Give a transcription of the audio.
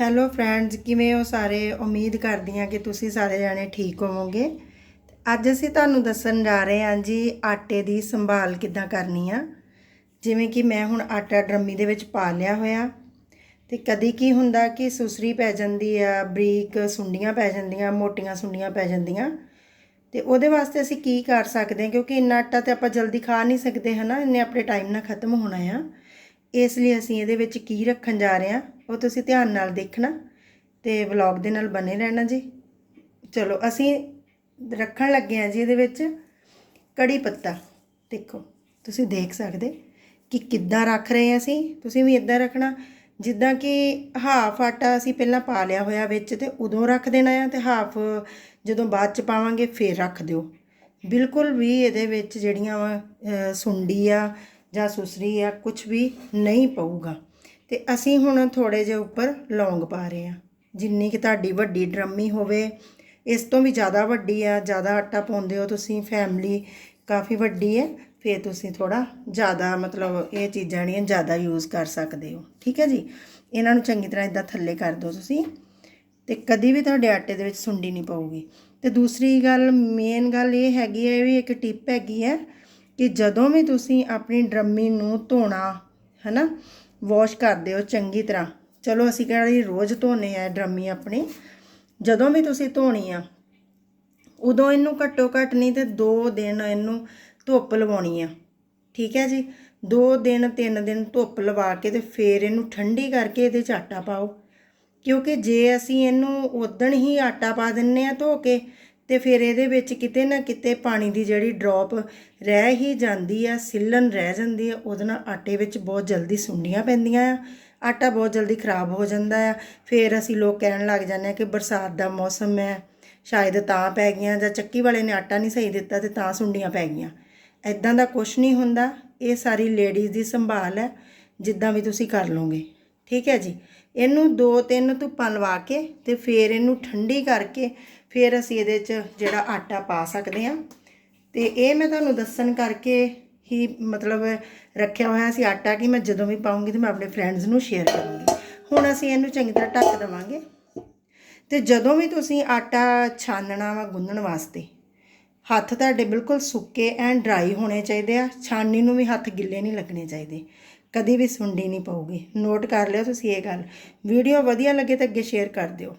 Hello friends ਕਿਵੇਂ ਹੋ ਸਾਰੇ? ਉਮੀਦ ਕਰਦੀ ਹਾਂ ਕਿ ਤੁਸੀਂ ਸਾਰੇ ਜਾਣੇ ਠੀਕ ਹੋਵੋਗੇ। ਅੱਜ ਅਸੀਂ ਤੁਹਾਨੂੰ ਦੱਸਣ ਜਾ ਰਹੇ ਹਾਂ ਜੀ ਆਟੇ ਦੀ ਸੰਭਾਲ ਕਿੱਦਾਂ ਕਰਨੀ ਆ। ਜਿਵੇਂ ਕਿ ਮੈਂ ਹੁਣ ਆਟਾ ਡਰਮੀ ਦੇ ਵਿੱਚ ਪਾ ਲਿਆ ਹੋਇਆ। ਤੇ ਕਦੀ ਕੀ ਹੁੰਦਾ ਕਿ ਸੁਸਰੀ ਪੈ ਜਾਂਦੀ ਆ, ਬਰੀਕ ਸੁੰਡੀਆਂ ਪੈ ਜਾਂਦੀਆਂ, ਮੋਟੀਆਂ ਸੁੰਡੀਆਂ ਪੈ ਜਾਂਦੀਆਂ। ਤੇ ਉਹਦੇ ਵਾਸਤੇ ਅਸੀਂ ਕੀ ਕਰ ਸਕਦੇ ਹਾਂ ਕਿਉਂਕਿ ਇੰਨਾ ਆਟਾ ਤੇ ਆਪਾਂ ਜਲਦੀ ਖਾ ਨਹੀਂ ਸਕਦੇ, ਹਨਾ? ਇੰਨੇ ਆਪਣੇ ਟਾਈਮ ਨਾਲ ਖਤਮ ਹੋਣਾ ਆ। ਇਸ ਲਈ ਅਸੀਂ ਇਹਦੇ ਵਿੱਚ ਕੀ ਰੱਖਣ ਜਾ ਰਹੇ ਹਾਂ ਉਹ ਤੁਸੀਂ ਧਿਆਨ ਨਾਲ ਦੇਖਣਾ ਤੇ ਵਲੌਗ ਦੇ ਨਾਲ ਬਨੇ ਰਹਿਣਾ ਜੀ। ਚਲੋ ਅਸੀਂ ਰੱਖਣ ਲੱਗੇ ਹਾਂ ਜੀ ਇਹਦੇ ਵਿੱਚ ਕੜੀ ਪੱਤਾ। ਦੇਖੋ ਤੁਸੀਂ ਦੇਖ ਸਕਦੇ ਕਿ ਕਿੱਦਾਂ ਰੱਖ ਰਹੇ ਹਾਂ ਅਸੀਂ। ਤੁਸੀਂ ਵੀ ਇਦਾਂ ਰੱਖਣਾ ਜਿੱਦਾਂ ਕਿ ਹਾਫ ਆਟਾ ਅਸੀਂ ਪਹਿਲਾਂ ਪਾ ਲਿਆ ਹੋਇਆ ਵਿੱਚ ਤੇ ਉਦੋਂ ਰੱਖ ਦੇਣਾ ਆ ਤੇ ਹਾਫ ਜਦੋਂ ਬਾਅਦ ਚ ਪਾਵਾਂਗੇ ਫੇਰ ਰੱਖ ਦਿਓ। ਬਿਲਕੁਲ ਵੀ ਇਹਦੇ ਵਿੱਚ ਜਿਹੜੀਆਂ ਵਾ, ਸੁੰਡੀ ਆ ਜਾਂ ਸੁਸਰੀ ਆ ਕੁਝ ਵੀ ਨਹੀਂ ਪਊਗਾ। ਤੇ ਅਸੀਂ ਹੁਣ ਥੋੜੇ ਜਿਹਾ ਉੱਪਰ ਲੌਂਗ ਪਾ ਰਹੇ ਹਾਂ। ਜਿੰਨੀ ਕਿ ਤੁਹਾਡੀ ਵੱਡੀ ਡਰਮੀ ਹੋਵੇ, ਇਸ ਤੋਂ ਵੀ ਜ਼ਿਆਦਾ ਵੱਡੀ ਆ, ਜ਼ਿਆਦਾ ਆਟਾ ਪਾਉਂਦੇ ਹੋ ਤੁਸੀਂ, ਫੈਮਿਲੀ ਕਾਫੀ ਵੱਡੀ ਹੈ, ਫਿਰ ਤੁਸੀਂ ਥੋੜਾ ਜ਼ਿਆਦਾ ਮਤਲਬ ਇਹ ਚੀਜ਼ਾਂ ਜਿਹੜੀਆਂ ਜ਼ਿਆਦਾ ਯੂਜ਼ ਕਰ ਸਕਦੇ ਹੋ। ਠੀਕ ਹੈ ਜੀ? ਇਹਨਾਂ ਨੂੰ ਚੰਗੀ ਤਰ੍ਹਾਂ ਇਦਾਂ ਥੱਲੇ ਕਰ ਦਿਓ ਤੁਸੀਂ। ਤੇ ਕਦੀ ਵੀ ਤੁਹਾਡੇ ਆਟੇ ਦੇ ਵਿੱਚ ਸੁੰਡੀ ਨਹੀਂ ਪਊਗੀ। ਤੇ ਦੂਸਰੀ ਗੱਲ ਮੇਨ ਗੱਲ ਇਹ ਹੈਗੀ ਹੈ ਇਹ ਵੀ ਇੱਕ ਟਿਪ ਹੈਗੀ ਹੈ ਕਿ ਜਦੋਂ ਵੀ ਤੁਸੀਂ ਆਪਣੀ ਡਰਮੀ ਨੂੰ ਧੋਣਾ, ਹਨਾ ਵਾਸ਼ ਕਰਦੇ ਹੋ ਚੰਗੀ ਤਰ੍ਹਾਂ। ਚਲੋ, ਅਸੀਂ ਕਿਹੜੀ ਰੋਜ਼ ਧੋਨੇ ਆ ਡਰਮੀ ਆਪਣੀ। ਜਦੋਂ ਵੀ ਤੁਸੀਂ ਧੋਣੀ ਆ, ਉਦੋਂ ਇਹਨੂੰ ਘੱਟੋ ਘੱਟ ਨਹੀਂ ਤੇ 2 ਦਿਨ ਇਹਨੂੰ ਧੁੱਪ ਲਵਾਉਣੀ ਆ। ਠੀਕ ਹੈ ਜੀ? 2 ਦਿਨ 3 ਦਿਨ ਧੁੱਪ ਲਵਾ ਕੇ ਤੇ ਫੇਰ ਇਹਨੂੰ ਠੰਡੀ ਕਰਕੇ ਇਹਦੇ 'ਚ ਆਟਾ ਪਾਓ। ਕਿਉਂਕਿ ਜੇ ਅਸੀਂ ਇਹਨੂੰ ਉਦਣ ਹੀ ਆਟਾ ਪਾ ਦਿੰਨੇ ਆ ਧੋ ਕੇ ਤੇ ਫਿਰ ਇਹਦੇ ਵਿੱਚ ਕਿਤੇ ਨਾ ਕਿਤੇ ਪਾਣੀ ਦੀ ਜਿਹੜੀ ਡ੍ਰੌਪ ਰਹਿ ਹੀ ਜਾਂਦੀ ਆ, ਸਿੱਲਣ ਰਹਿ ਜਾਂਦੀ ਆ, ਉਹਦੇ ਨਾਲ ਆਟੇ ਵਿੱਚ ਬਹੁਤ ਜਲਦੀ ਸੁੰਡੀਆਂ ਪੈਂਦੀਆਂ ਆ, ਆਟਾ ਬਹੁਤ ਜਲਦੀ ਖਰਾਬ ਹੋ ਜਾਂਦਾ ਆ। ਫਿਰ ਅਸੀਂ ਲੋਕ ਕਹਿਣ ਲੱਗ ਜਾਂਦੇ ਆ ਕਿ ਬਰਸਾਤ ਦਾ ਮੌਸਮ ਹੈ ਸ਼ਾਇਦ ਤਾਂ ਪੈ ਗਈਆਂ ਜਾਂ ਚੱਕੀ ਵਾਲੇ ਨੇ ਆਟਾ ਨਹੀਂ ਸਹੀ ਦਿੱਤਾ ਤੇ ਤਾਂ ਸੁੰਡੀਆਂ ਪੈ ਗਈਆਂ। ਐਦਾਂ ਦਾ ਕੁਝ ਨਹੀਂ ਹੁੰਦਾ, ਇਹ ਸਾਰੀ ਲੇਡੀਜ਼ ਦੀ ਸੰਭਾਲ ਹੈ ਜਿੱਦਾਂ ਵੀ ਤੁਸੀਂ ਕਰ ਲਓਗੇ, ਠੀਕ ਹੈ ਜੀ? ਇਹਨੂੰ ਦੋ ਤਿੰਨ ਧੁੱਪਾਂ ਲਵਾ ਕੇ ਤੇ ਫਿਰ ਇਹਨੂੰ ਠੰਡੀ ਕਰਕੇ ਫਿਰ ਅਸੀਂ ਇਹਦੇ 'ਚ ਜਿਹੜਾ ਆਟਾ ਪਾ ਸਕਦੇ ਹਾਂ। ਤੇ ਇਹ ਮੈਂ ਤੁਹਾਨੂੰ ਦੱਸਣ ਕਰਕੇ ਹੀ ਮਤਲਬ ਰੱਖਿਆ ਹੋਇਆ ਸੀ ਆਟਾ ਕਿ ਮੈਂ ਜਦੋਂ ਵੀ ਪਾਉਂਗੀ ਤੇ ਮੈਂ ਆਪਣੇ ਫਰੈਂਡਸ ਨੂੰ ਸ਼ੇਅਰ ਕਰੂੰਗੀ। ਹੁਣ ਅਸੀਂ ਇਹਨੂੰ ਚੰਗੀ ਤਰ੍ਹਾਂ ਢੱਕ ਦੇਵਾਂਗੇ। ਤੇ ਜਦੋਂ ਵੀ ਤੁਸੀਂ ਆਟਾ ਛਾਨਣਾ ਵਾ ਗੁੰਨਣ ਵਾਸਤੇ, ਹੱਥ ਤੁਹਾਡੇ ਬਿਲਕੁਲ ਸੁੱਕੇ ਐਂਡ ਡਰਾਈ ਹੋਣੇ ਚਾਹੀਦੇ ਆ। ਛਾਨਣੀ ਨੂੰ ਵੀ ਹੱਥ ਗਿੱਲੇ ਨਹੀਂ ਲੱਗਣੇ ਚਾਹੀਦੇ। ਕਦੀ ਵੀ ਸੁੰਡੀ ਨਹੀਂ ਪਊਗੀ। ਨੋਟ ਕਰ ਲਿਓ ਤੁਸੀਂ ਇਹ ਗੱਲ। ਵੀਡੀਓ ਵਧੀਆ ਲੱਗੇ ਤਾਂ ਅੱਗੇ ਸ਼ੇਅਰ ਕਰ ਦਿਓ।